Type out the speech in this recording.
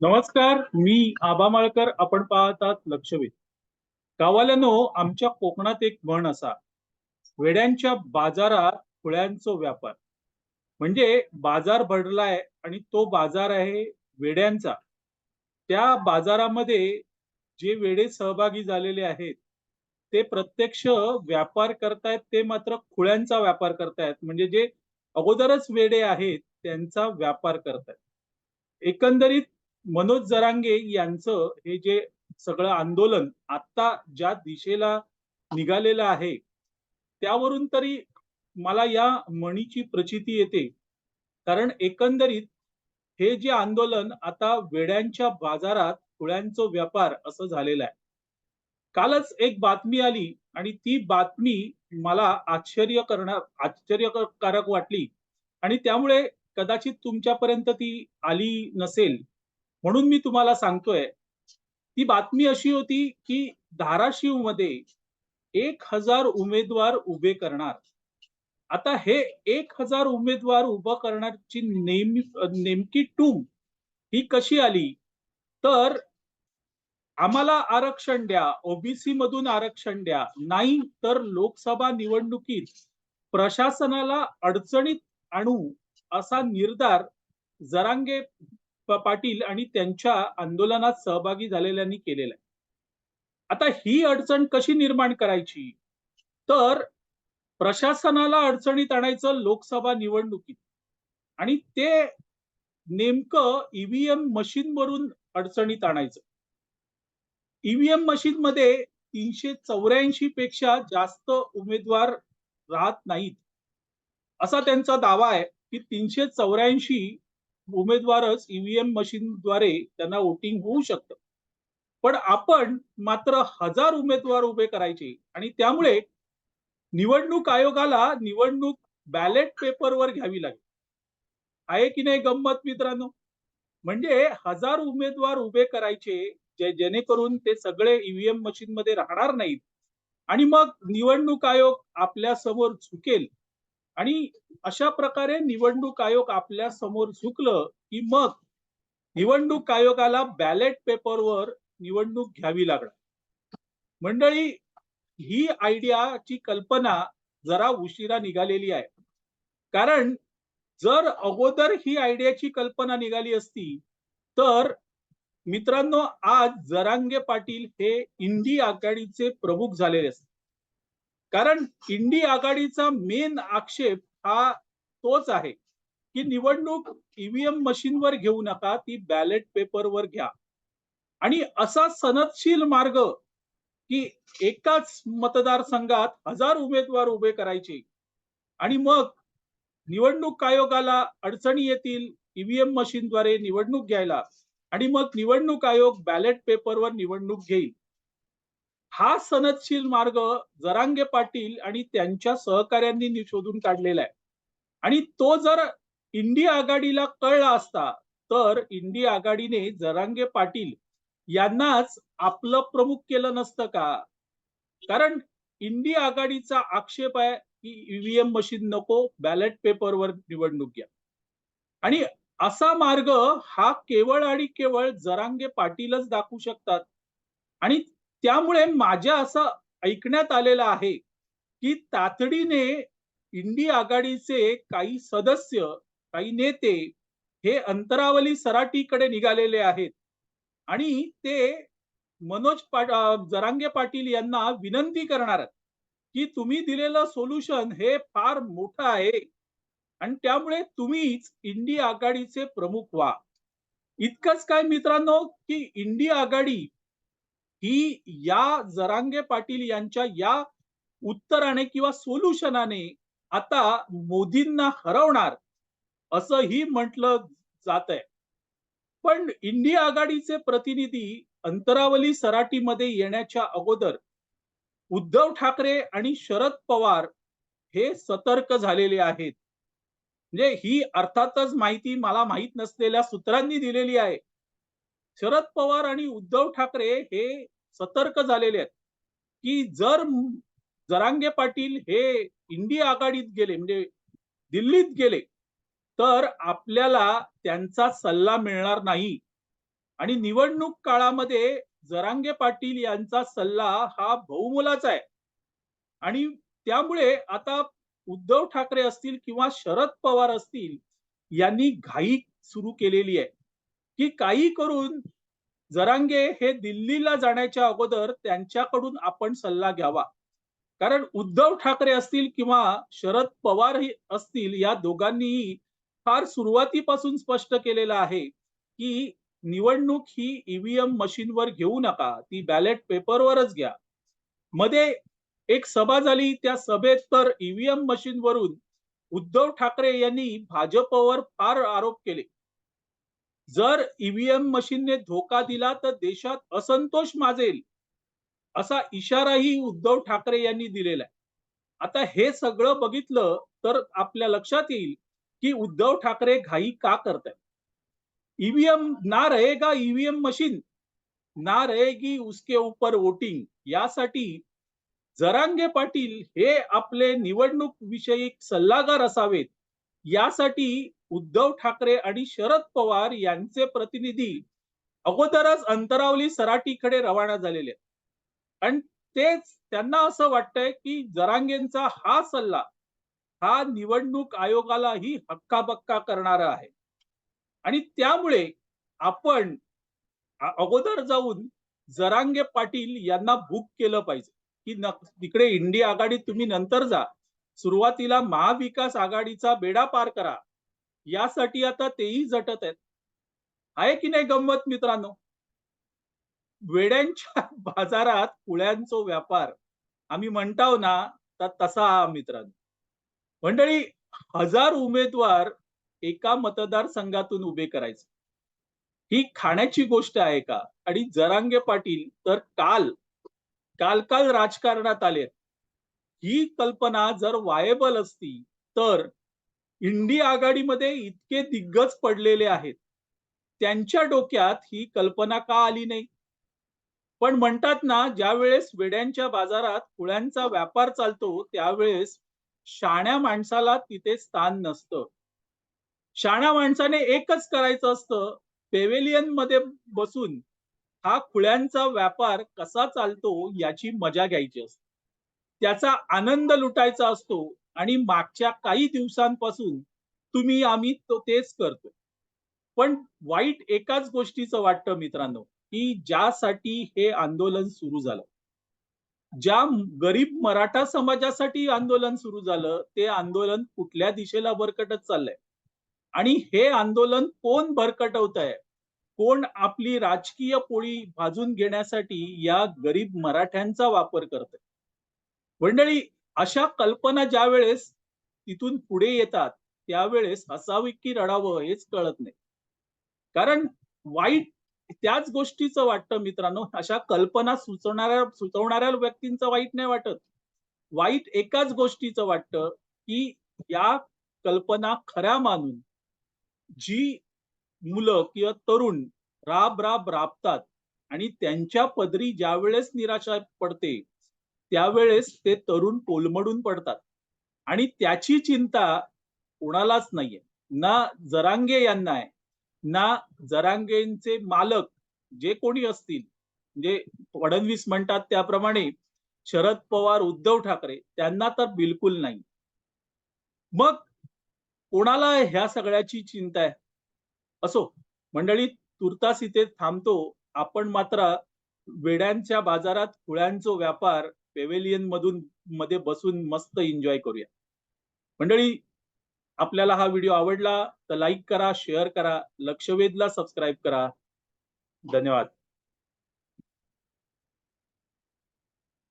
नमस्कार मी आबा माळकर. आपण पाहतात लक्षवेध. गावाल्यानो आमच्या कोकणात एक म्हण असा वेड्यांच्या बाजारात फुळ्यांचो व्यापार. म्हणजे बाजार भरलाय आणि तो बाजार आहे वेड्यांचा. त्या बाजारामध्ये जे वेडे सहभागी झालेले आहेत ते प्रत्यक्ष व्यापार करतायत ते मात्र खुळ्यांचा व्यापार करतायत. म्हणजे जे अगोदरच वेडे आहेत त्यांचा व्यापार करतायत. एकंदरीत मनोज जरांगे यांचं हे जे सगळं आंदोलन आता ज्या दिशेला निघालेलं आहे त्यावरून तरी मला या मणीची प्रचिती येते. कारण एकंदरीत हे जे आंदोलन आता वेड्यांच्या बाजारात फुळ्यांचा व्यापार असं झालेलं आहे. कालच एक बातमी आली आणि ती बातमी मला आश्चर्य करणार आश्चर्यकारक वाटली. आणि त्यामुळे कदाचित तुमच्यापर्यंत ती आली नसेल. म्हणून मी तुम्हाला सांगतोय ती बातमी अशी होती की धाराशिवमध्ये एक हजार उमेदवार उभे करणार. आता हे एक हजार उमेदवार उभं करण्याची नेम नेमकी टूम ही कशी आली? तर आम्हाला आरक्षण द्या ओबीसी मधून आरक्षण द्या. नाही तर लोकसभा निवडणुकीत प्रशासनाला अडचणीत आणू असा निर्धार जरांगे पाटील आणि त्यांच्या आंदोलनात सहभागी झालेल्यांनी केलेला आहे. आता ही अडचण कशी निर्माण करायची? तर प्रशासनाला अडचणीत आणायचं लोकसभा निवडणुकीत. आणि ते नेमकं ईव्हीएम मशीन वरून अडचणीत आणायचं. ईव्हीएम मशीन मध्ये तीनशे चौऱ्याऐंशी पेक्षा जास्त उमेदवार राहत नाहीत. असा त्यांचा दावा आहे की तीनशे चौऱ्याऐंशी उमेदवारच ईव्हीएम मशीनद्वारे त्यांना वोटिंग होऊ शकतं. पण आपण मात्र हजार उमेदवार उभे करायचे आणि त्यामुळे निवडणूक आयोगाला निवडणूक बॅलेट पेपरवर घ्यावी लागेल. आहे की नाही गंमत मित्रांनो? म्हणजे हजार उमेदवार उभे करायचे जे जेणेकरून ते सगळे ईव्हीएम मशीन मध्ये राहणार नाहीत. आणि मग निवडणूक आयोग आपल्यासमोर झुकेल. आणि अशा प्रकारे निवडणूक आयोग आपल्यासमोर झुकलं की मग निवडणूक आयोगाला बॅलेट पेपरवर निवडणूक घ्यावी लागणार. मंडळी ही आयडियाची कल्पना जरा उशिरा निघालेली आहे. कारण जर अगोदर ही आयडियाची कल्पना निघाली असती तर मित्रांनो आज जरांगे पाटील हे इंदी आघाडीचे प्रमुख झालेले असते. कारण इंडी आघाडीचा मेन आक्षेप हा तोच आहे की निवडणूक ईव्हीएम मशीनवर घेऊ नका ती बॅलेट पेपरवर घ्या. आणि असा सनदशील मार्ग की एकाच मतदारसंघात हजार उमेदवार उभे करायचे. आणि मग निवडणूक आयोगाला अडचणी येतील ईव्हीएम मशीनद्वारे निवडणूक घ्यायला. आणि मग निवडणूक आयोग बॅलेट पेपरवर निवडणूक घेईल. हा सनदशील मार्ग जरांगे पाटील आणि त्यांच्या सहकाऱ्यांनी शोधून काढलेला आहे. आणि तो जर इंडी आघाडीला कळला असता तर इंडी आघाडीने जरांगे पाटील यांनाच आपलं प्रमुख केलं नसतं का? कारण इंडी आघाडीचा आक्षेप आहे की ईव्हीएम मशीन नको बॅलेट पेपरवर निवडणूक घ्या आणि असा मार्ग हा केवळ आणि केवळ जरांगे पाटीलच दाखवू शकतात. आणि त्यामुळे माझ्या असं ऐकण्यात आलेलं आहे की तातडीने इंडी आघाडीचे काही सदस्य काही नेते हे अंतरावली सराटीकडे निघालेले आहेत. आणि ते मनोज पाट जरांगे पाटील यांना विनंती करणार आहेत की तुम्ही दिलेलं सोल्युशन हे फार मोठं आहे आणि त्यामुळे तुम्हीच इंडी आघाडीचे प्रमुख व्हा. इतकंच काय मित्रांनो की इंडी आघाडी ही या जरांगे पाटील यांच्या या उत्तराने किंवा सोल्युशनाने आता मोदींना हरवणार असंही म्हटलं जात आहे पण इंडिया आघाडीचे प्रतिनिधी अंतरावली सराटीमध्ये येण्याच्या अगोदर उद्धव ठाकरे आणि शरद पवार हे सतर्क झालेले आहेत. म्हणजे ही अर्थातच माहिती मला माहीत नसलेल्या सूत्रांनी दिलेली आहे. शरद पवार आणि उद्धव ठाकरे हे सतर्क झालेले आहेत की जर जरांगे पाटील हे इंडिया आघाडीत गेले म्हणजे दिल्लीत गेले तर आपल्याला त्यांचा सल्ला मिळणार नाही. आणि निवडणूक काळामध्ये जरांगे पाटील यांचा सल्ला हा बहुमोलाचा आहे. आणि त्यामुळे आता उद्धव ठाकरे असतील किंवा शरद पवार असतील यांनी घाई सुरू केलेली आहे. की काही करून जरांगे हे दिल्लीला जाण्याच्या अगोदर त्यांच्याकडून आपण सल्ला घ्यावा. कारण उद्धव ठाकरे असतील किंवा शरद पवार असतील या दोघांनीही फार सुरुवातीपासून स्पष्ट केलेलं आहे की निवडणूक ही ईव्हीएम मशीनवर घेऊ नका ती बॅलेट पेपरवरच घ्या. मध्ये एक सभा झाली त्या सभेत तर ईव्हीएम मशीनवरून उद्धव ठाकरे यांनी भाजपवर फार आरोप केले. जर ईव्हीएम मशीनने धोका दिला तर देशात असंतोष माजेल असा इशाराही उद्धव ठाकरे यांनी दिलेला आहे. आता हे सगळं बघितलं तर आपल्या लक्षात येईल की उद्धव ठाकरे घाई का करतायत. ईव्हीएम ना रहेगा ईव्हीएम मशीन ना रहेगी उसके ऊपर वोटिंग यासाठी जरांगे पाटील हे आपले निवडणूक विषयी सल्लागार असावेत. यासाठी उद्धव ठाकरे आणि शरद पवार यांचे प्रतिनिधी अगोदरच अंतरावली सराटीकडे रवाना झालेले आणि तेच त्यांना असं वाटतंय की जरांगेंचा हा सल्ला हा निवडणूक आयोगालाही हक्काबक्का करणारा आहे. आणि त्यामुळे आपण अगोदर जाऊन जरांगे पाटील यांना बुक केलं पाहिजे की तिकडे इंडिया आघाडीत तुम्ही नंतर जा. सुरुवातीला महाविकास आघाडीचा बेडा पार करा. यासाठी आता तेही झटत आहेत. आहे की नाही गंमत मित्रांनो? वेड्यांच्या बाजारात पुळ्यांचो व्यापार. आम्ही म्हणताव ना तर तसा मित्रांनो. मंडळी हजार उमेदवार एका मतदारसंघातून उभे करायचे. ही खाण्याची गोष्ट आहे का? आणि जरांगे पाटील तर काल काल काल राजकारणात आले ही कल्पना जर वायबल असती तर इंडी आघाडीमध्ये इतके दिग्गज पडलेले आहेत. त्यांच्या डोक्यात ही कल्पना का आली नाही? पण म्हणतात ना ज्या वेळेस वेड्यांच्या बाजारात कुळ्यांचा व्यापार चालतो त्यावेळेस शाण्या माणसाला तिथे स्थान नसतं. शाण्या माणसाने एकच करायचं असतं पेवेलियनमध्ये बसून हा खुळ्यांचा व्यापार कसा चालतो याची मजा घ्यायची असते. त्याचा आनंद लुटायचा असतो आणि मागच्या काही दिवसांपासून तुम्ही आम्ही तो तेच करतो पण वाईट एकाच गोष्टीचं वाटतं मित्रांनो की ज्यासाठी हे आंदोलन सुरू झालं. ज्या गरीब मराठा समाजासाठी आंदोलन सुरू झालं ते आंदोलन कुठल्या दिशेला भरकटत चाललंय? आणि हे आंदोलन कोण भरकटवत आहे कोण आपली राजकीय पोळी भाजून घेण्यासाठी या गरीब मराठ्यांचा वापर करत मंडळी अशा कल्पना ज्या वेळेस तिथून पुढे येतात त्यावेळेस हसावी की रडावं हेच कळत नाही. कारण वाईट त्याच गोष्टीचं वाटतं मित्रांनो अशा कल्पना सुचवणाऱ्या सुचवणाऱ्या व्यक्तींचं वाईट नाही वाटत. वाईट एकाच गोष्टीचं वाटतं की या कल्पना खऱ्या मानून जी मुलं किंवा तरुण राब राब राबतात आणि त्यांच्या पदरी ज्या वेळेस निराशा पडते त्यावेळेस ते तरुण कोलमडून पडतात. आणि त्याची चिंता कोणालाच नाहीये. ना जरांगे यांना आहे ना जरांगेंचे मालक जे कोणी असतील म्हणजे फडणवीस म्हणतात त्याप्रमाणे शरद पवार उद्धव ठाकरे त्यांना तर बिलकुल नाही. मग कोणाला ह्या सगळ्याची चिंता आहे? असो मंडळी तुर्तास इथे थांबतो. आपण मात्र वेड्यांच्या बाजारात खुळ्यांचा व्यापार पेवेलियन मधून मध्ये बसून मस्त एन्जॉय करूया. मंडळी आपल्याला हा व्हिडिओ आवडला तर लाईक करा शेअर करा लक्षवेधला सबस्क्राईब करा. धन्यवाद.